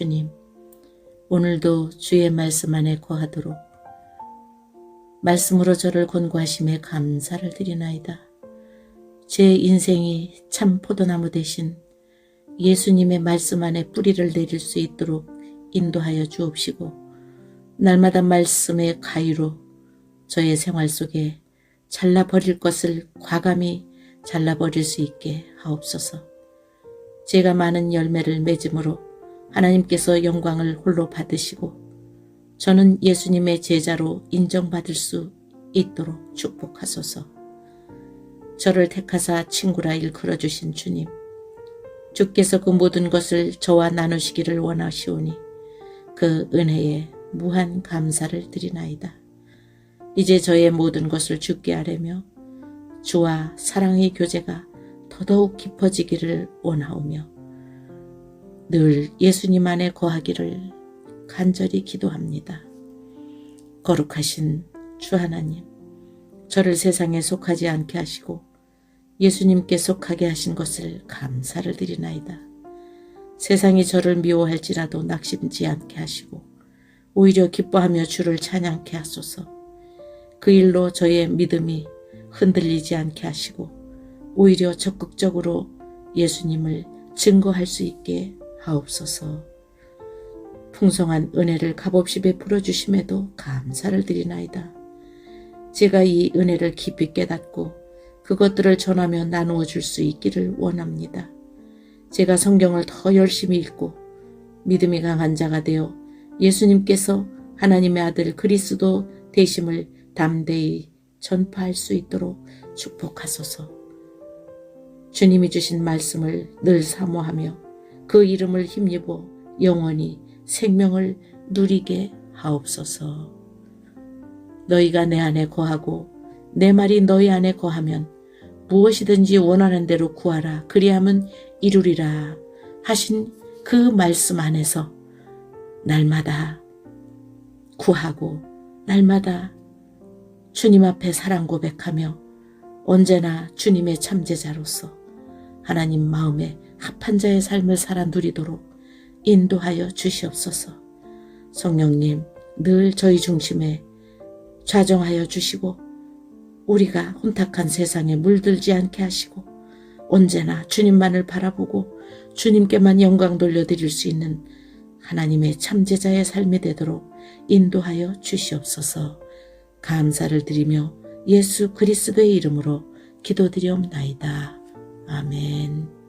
주님, 오늘도 주의 말씀 안에 거하도록 말씀으로 저를 권고하심에 감사를 드리나이다. 제 인생이 참 포도나무 대신 예수님의 말씀 안에 뿌리를 내릴 수 있도록 인도하여 주옵시고 날마다 말씀의 가위로 저의 생활 속에 잘라버릴 것을 과감히 잘라버릴 수 있게 하옵소서. 제가 많은 열매를 맺음으로 하나님께서 영광을 홀로 받으시고 저는 예수님의 제자로 인정받을 수 있도록 축복하소서. 저를 택하사 친구라 일컬어 주신 주님, 주께서 그 모든 것을 저와 나누시기를 원하시오니 그 은혜에 무한 감사를 드리나이다. 이제 저의 모든 것을 주께 아뢰며 주와 사랑의 교제가 더더욱 깊어지기를 원하오며 늘 예수님 안에 거하기를 간절히 기도합니다. 거룩하신 주 하나님, 저를 세상에 속하지 않게 하시고 예수님께 속하게 하신 것을 감사를 드리나이다. 세상이 저를 미워할지라도 낙심지 않게 하시고 오히려 기뻐하며 주를 찬양케 하소서. 그 일로 저의 믿음이 흔들리지 않게 하시고 오히려 적극적으로 예수님을 증거할 수 있게 하옵소서. 풍성한 은혜를 값없이 베풀어 주심에도 감사를 드리나이다. 제가 이 은혜를 깊이 깨닫고 그것들을 전하며 나누어 줄 수 있기를 원합니다. 제가 성경을 더 열심히 읽고 믿음이 강한 자가 되어 예수님께서 하나님의 아들 그리스도 되심을 담대히 전파할 수 있도록 축복하소서. 주님이 주신 말씀을 늘 사모하며 그 이름을 힘입어 영원히 생명을 누리게 하옵소서. 너희가 내 안에 거하고 내 말이 너희 안에 거하면 무엇이든지 원하는 대로 구하라 그리하면 이루리라 하신 그 말씀 안에서 날마다 구하고 날마다 주님 앞에 사랑 고백하며 언제나 주님의 참제자로서 하나님 마음에 합한 자의 삶을 살아 누리도록 인도하여 주시옵소서. 성령님 늘 저희 중심에 좌정하여 주시고 우리가 혼탁한 세상에 물들지 않게 하시고 언제나 주님만을 바라보고 주님께만 영광 돌려드릴 수 있는 하나님의 참제자의 삶이 되도록 인도하여 주시옵소서 감사를 드리며 예수 그리스도의 이름으로 기도드리옵나이다. 아멘.